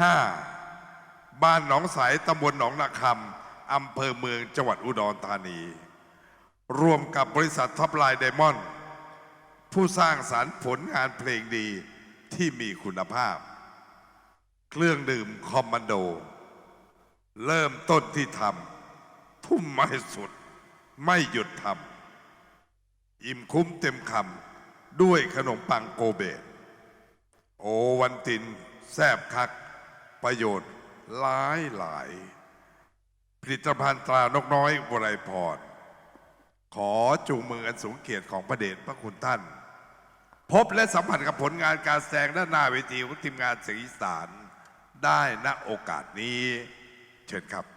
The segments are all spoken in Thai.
ห้าบ้านหนองสายตำบลหนองนาคำอำเภอเมืองจังหวัดอุดรธานีรวมกับบริษัทท็อปไลน์ไดมอนด์ผู้สร้างสารรค์ผลงานเพลงดีที่มีคุณภาพ เครื่องดื่มคอมมานโด เริ่มต้นที่ทำทุ่มไม่สุด ไม่หยุดทำอิ่มคุ้มเต็มคำด้วยขนมปังโกเบตโอวันติน แซบคักประโยชน์หลายหลาย ผลิตภัณฑ์ตรานกน้อยวรัยพร ขอจูงมืออันสูงเกียรติของพระเดชพระคุณท่าน พบและสัมผัสกับผลงานการแสดงด้านหน้าเวทีของทีมงานเสียงอีสานได้ณโอกาสนี้ เชิญครับ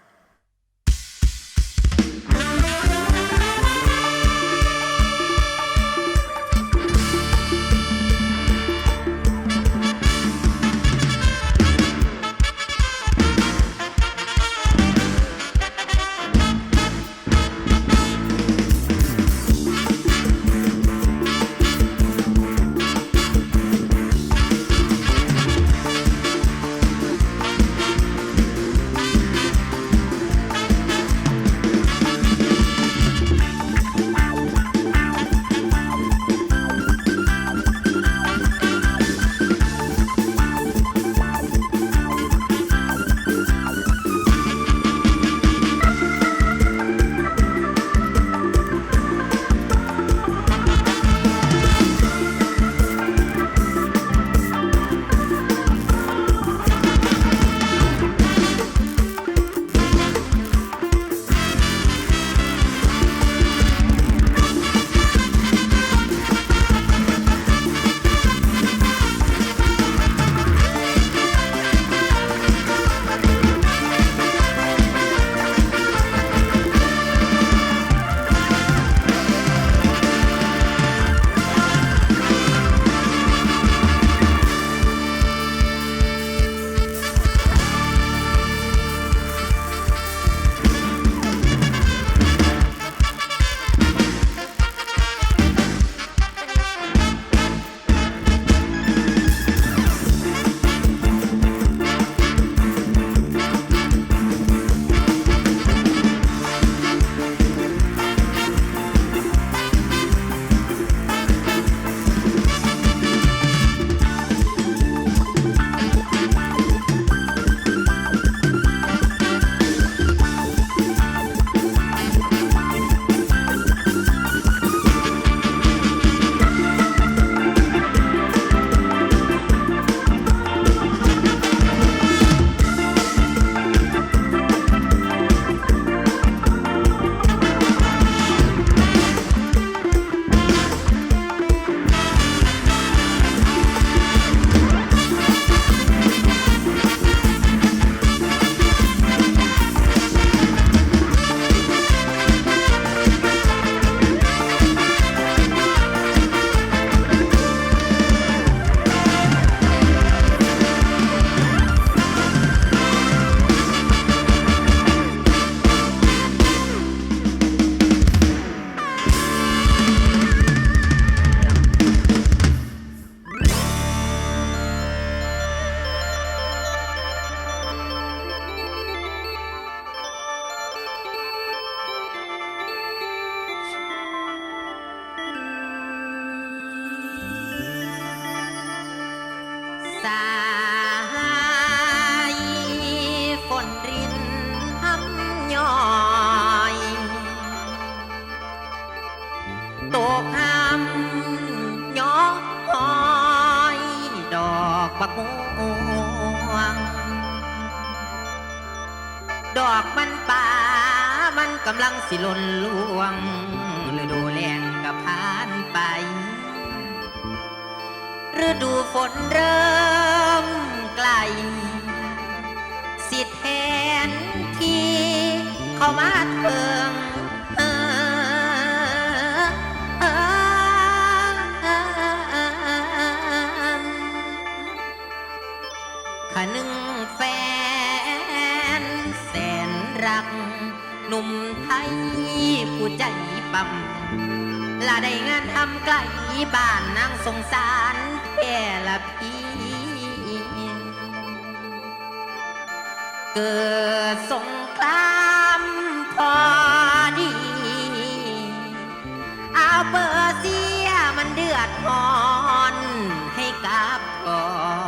กบักม่วง ดอกมันป่ามันกำลังสิล่นลวงฤดูแล้งก็ผ่านไปฤดูฝนเริ่มใกล สิทธิแทนที่เข้ามาเถิง ขนึ่งแฟนแสนรัก หนุ่มไทยผู้ใจปั๊มลาได้งานทำไกลบ้านนางสงสารแค่ละพี่เกิดสงครามพอดีอาเปอร์เซียมันเดือดร้อนให้กับก่อน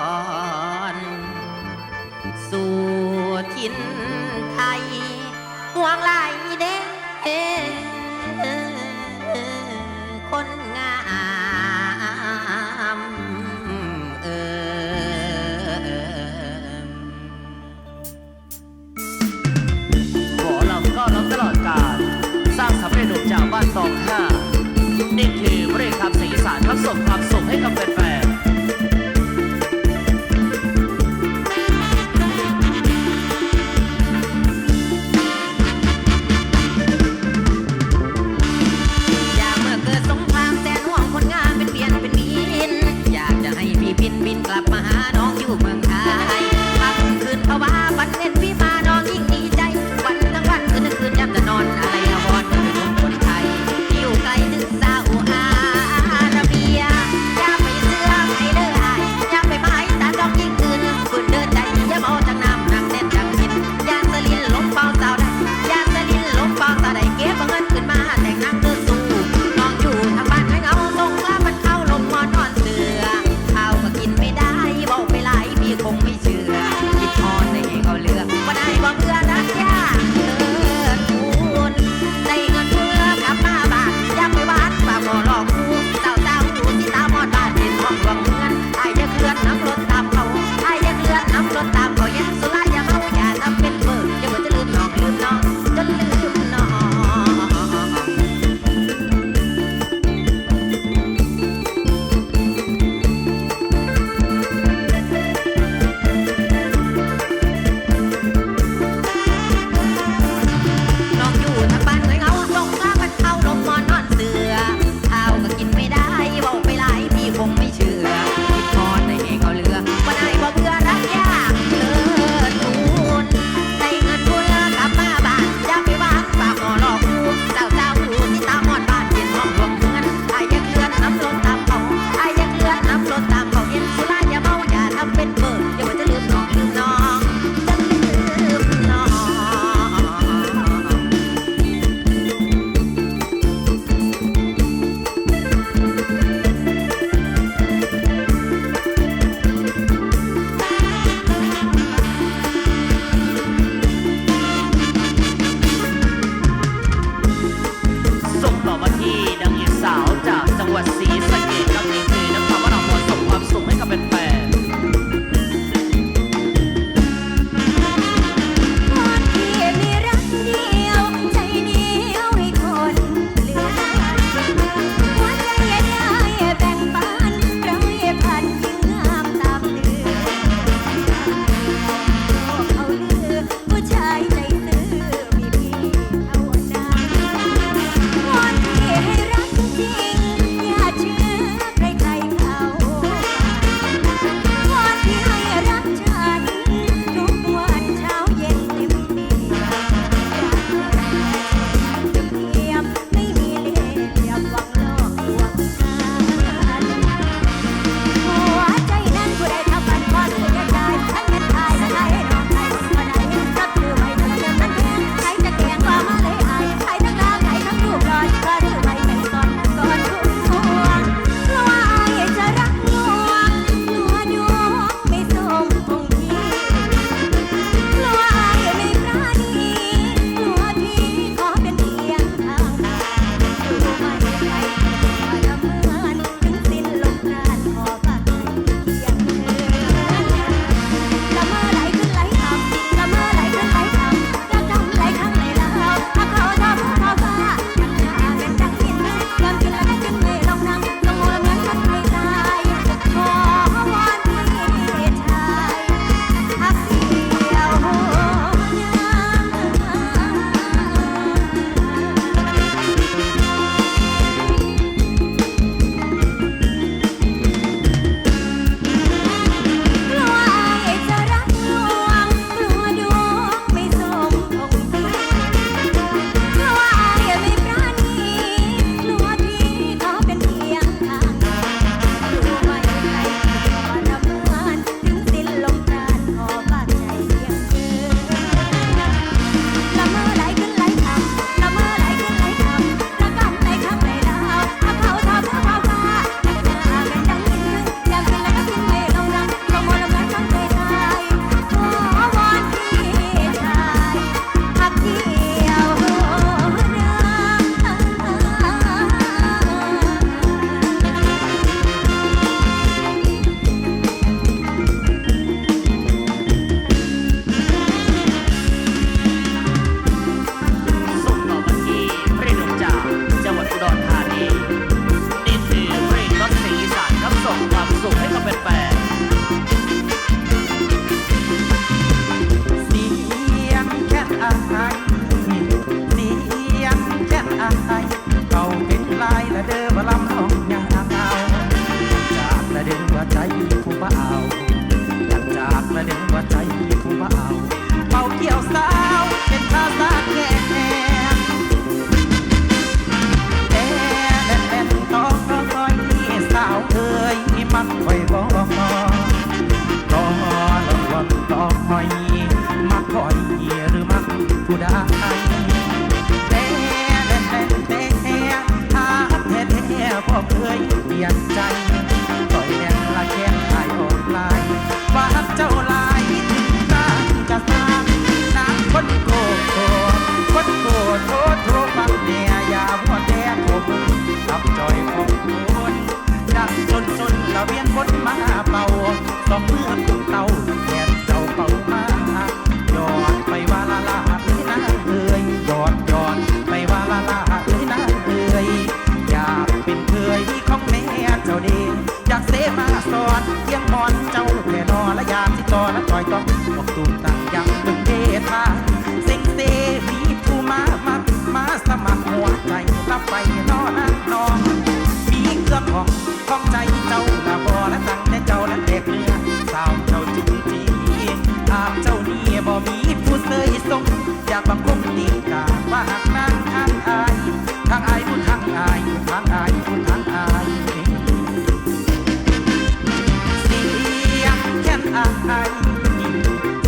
าย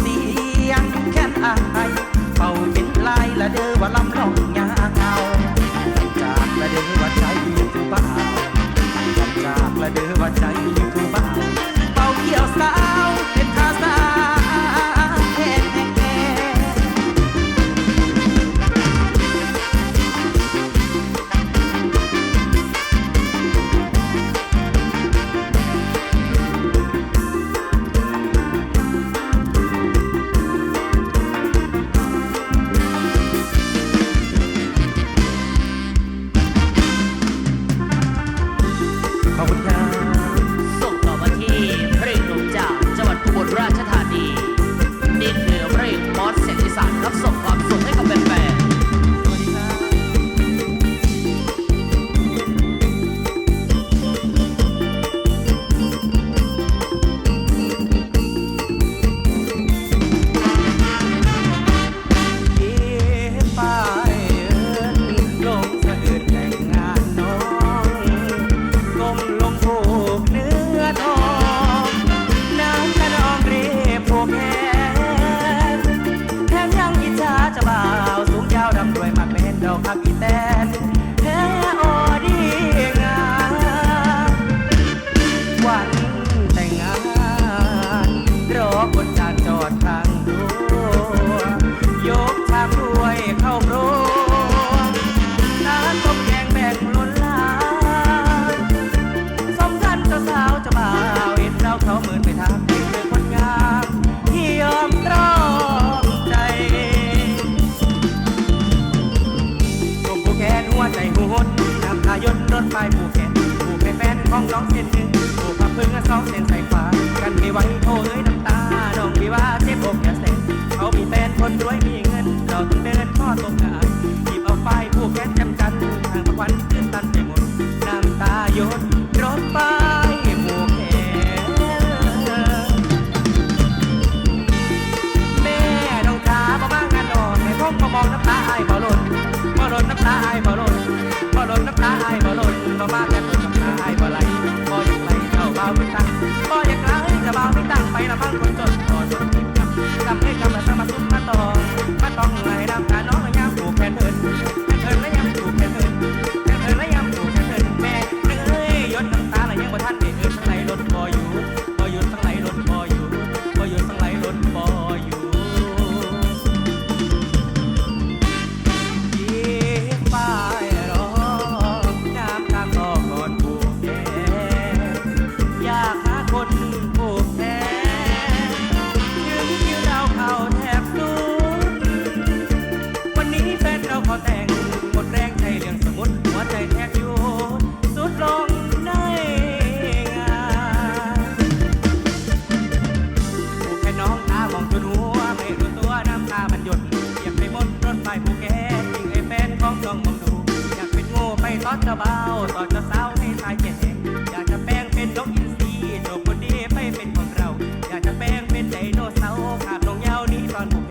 สียงแค้นอายเฝ้าเป็นลายละเดอว่าลำลองยาเอาจากละเดอว่าใจผู้บ่าจากละเดอว่าใจ น้ำตาไอ้บ่หล่นบ่หล่นน้ำตาไอ้บ่หล่นบ่มาแต่ run